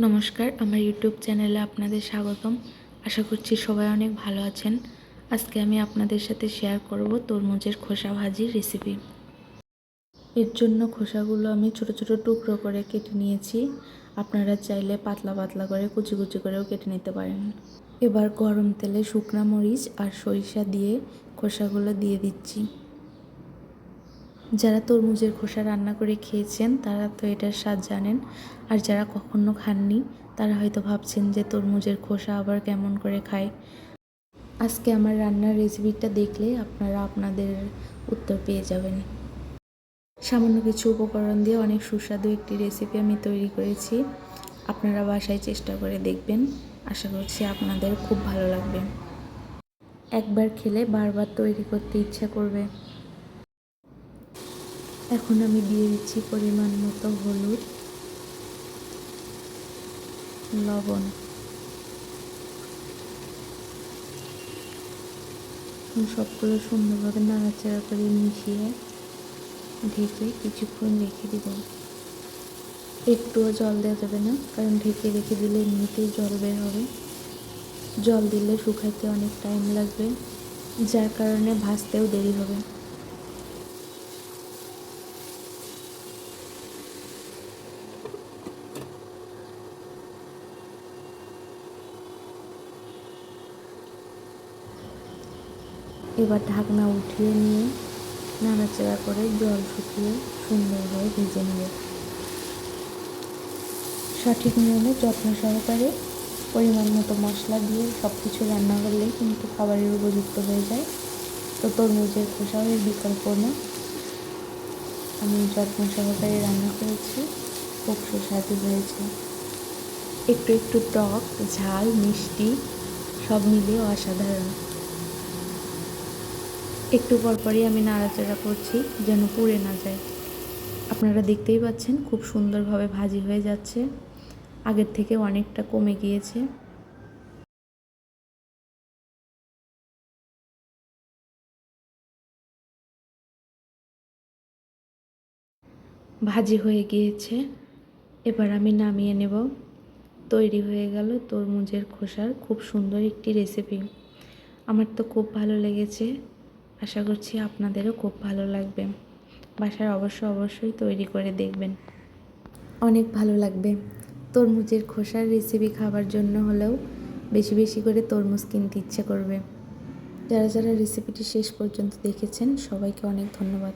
নমস্কার, আমার ইউটিউব চ্যানেলে আপনাদের স্বাগতম। আশা করছি সবাই অনেক ভালো আছেন। আজকে আমি আপনাদের সাথে শেয়ার করব তরমুজের খোসা ভাজির রেসিপি এর জন্য খোসাগুলো আমি ছোট ছোট টুকরো করে কেটে নিয়েছি। আপনারা চাইলে পাতলা পাতলা করে, কুচি কুচি করেও কেটে নিতে পারেন। এবার গরম তেলে শুকনা মরিচ আর সরিষা দিয়ে খোসাগুলো দিয়ে দিচ্ছি। যারা তরমুজের খোসা রান্না করে খেয়েছেন, তারা তো এটার স্বাদ জানেন। আর যারা কখনো খাননি, তারা হয়তো ভাবছেন যে তরমুজের খোসা আবার কেমন করে খায়। আজকে আমার রান্নার রেসিপিটা দেখলে আপনারা আপনাদের উত্তর পেয়ে যাবেন। সামান্য কিছু উপকরণ দিয়ে অনেক সুস্বাদু একটি রেসিপি আমি তৈরি করেছি। আপনারা বাসায় চেষ্টা করে দেখবেন। আশা করছি আপনাদের খুব ভালো লাগবে। একবার খেলে বারবার তৈরি করতে ইচ্ছা করবে। এখন আমি দিয়ে দিচ্ছি পরিমাণ মতো হলুদ, লবণ সবগুলো সুন্দরভাবে নাড়াচাড়া করে মিশিয়ে ঢেকে কিছুক্ষণ রেখে দিব। একটুও জল দেওয়া যাবে না, কারণ ঢেকে রেখে দিলে এমনিতেই জল বের হবে। জল দিলে শুকাইতে অনেক টাইম লাগবে, যার কারণে ভাজতেও দেরি হবে। এবার ঢাকনা উঠিয়ে নিয়ে নাড়াচাড়া করে জল শুকিয়ে সুন্দরভাবে ভেজে নিয়ে সঠিক নিয়মে যত্ন সহকারে পরিমাণ মতো মশলা দিয়ে সব কিছু রান্না করলেই কিন্তু খাবারের উপযুক্ত হয়ে যায়। তো তরমুজের খোসাও এর বিকল্প না। আমি যত্ন সহকারে রান্না করেছি, খুব সুস্বাদু হয়েছে। একটু একটু টক, ঝাল, মিষ্টি সব মিলিয়ে অসাধারণ। একটু পরপরই আমি নাড়াচাড়া করছি, যেন পুড়ে না যায়। আপনারা দেখতেই পাচ্ছেন, খুব সুন্দরভাবে ভাজি হয়ে যাচ্ছে। আগের থেকে অনেকটা কমে গিয়েছে। ভাজি হয়ে গিয়েছে। এবার আমি নামিয়ে নেব। তৈরি হয়ে গেল তরমুজের খোসার খুব সুন্দর একটি রেসিপি। আমার তো খুব ভালো লেগেছে। আশা করছি আপনাদেরও খুব ভালো লাগবে। বাসার অবশ্য অবশ্যই তৈরি করে দেখবেন। অনেক ভালো লাগবে। তরমুজের খোসার রেসিপি খাবার জন্য হলেও বেশি বেশি করে তরমুজ কিনতে ইচ্ছে করবে। যারা যারা রেসিপিটি শেষ পর্যন্ত দেখেছেন, সবাইকে অনেক ধন্যবাদ।